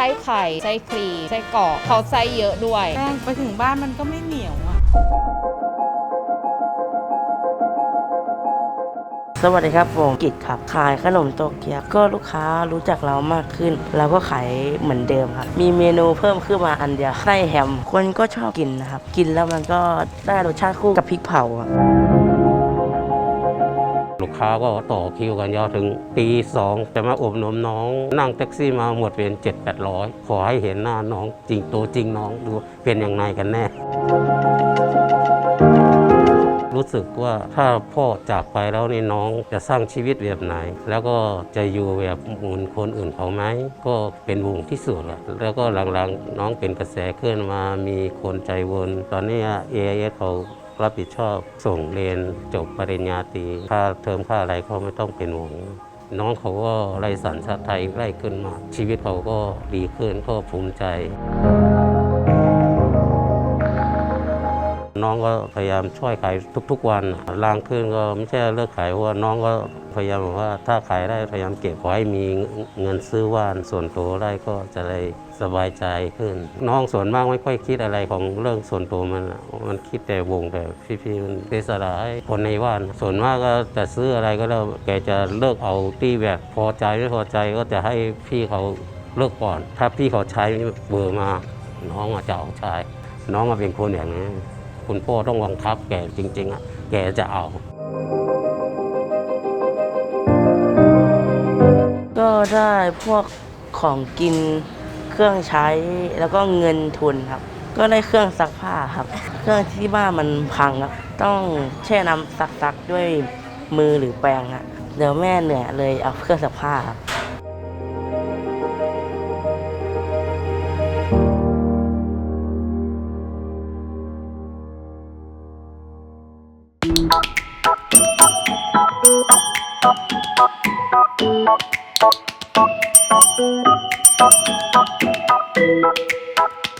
ไส้ไข่ ไส้ครีม ไส้กรอกเขาไส้เยอะด้วย แป้งไปถึงบ้านมันก็ไม่เหนียวอะสวัสดีครับผมกิตครับ ขายขนมโตเกียวก็ลูกค้ารู้จักเรามากขึ้น เราก็ขายเหมือนเดิมครับ มีเมนูเพิ่มขึ้นมาอันเดียวไส้แฮม คนก็ชอบกินนะครับ กินแล้วมันก็ได้รสชาติคู่กับพริกเผาอะ ลูกค้าก็ต่อคิวกันยาวถึงตีสองจะมาอบรมน้อง นั่งแท็กซี่มาหมดเป็นเจ็ดแปดร้อยขอให้เห็นหน้าน้องจริงตัวจริงน้องดูเป็นยังไงกันแน่ รู้สึกว่าถ้าพ่อจากไปแล้วนี่น้องจะสร้างชีวิตแบบไหน แล้วก็จะอยู่แบบหมือนคนอื่นเขาไหม ก็เป็นวงที่สุดอะแล้วก็หลังๆน้องเป็นกระแสขึ้นมามีคนใจวน ตอนนี้เอเอเขา รับผิดชอบ ส่งเรียนจบปริญญาตรีค่าเทอมค่าอะไรเขาไม่ต้องเป็นห่วงน้องเขาก็ไรสัญชาติไทยไล่ขึ้นมา ชีวิตเขาก็ดีขึ้นก็ภูมิใจ น้องก็พยายามช่วยขายทุก ๆ วันอะล่างขึ้นก็ไม่ใช่เลิกขายเพราะว่าน้องก็พยายามบอกว่าถ้าขายได้พยายามเก็บขอให้มีเงินซื้อว่านส่วนตัวได้ก็จะได้สบายใจขึ้น น้องส่วนมากไม่ค่อยคิดอะไรของเรื่องส่วนตัวมัน มันคิดแต่วงแต่พี่ๆมันเดสระให้คนในว่าน ส่วนมากก็จะซื้ออะไรก็แล้วแกจะเลิกเอาที่แบบพอใจไม่พอใจก็จะให้พี่เขาเลิกก่อน ถ้าพี่เขาใช้เบอร์มา น้องอาจจะเอาใช้น้องมาเป็นคนอย่างนี้ คุณพ่อต้องบังคับแกจริงๆอะแกจะเอา ก็ได้พวกของกินเครื่องใช้แล้วก็เงินทุนครับ ก็ได้เครื่องซักผ้าครับ เครื่องที่บ้านมันพังครับ ต้องแช่น้ำซักๆด้วยมือหรือแปรงอะเดี๋ยวแม่เหนื่อยเลยเอาเครื่องซักผ้าครับ Thank you.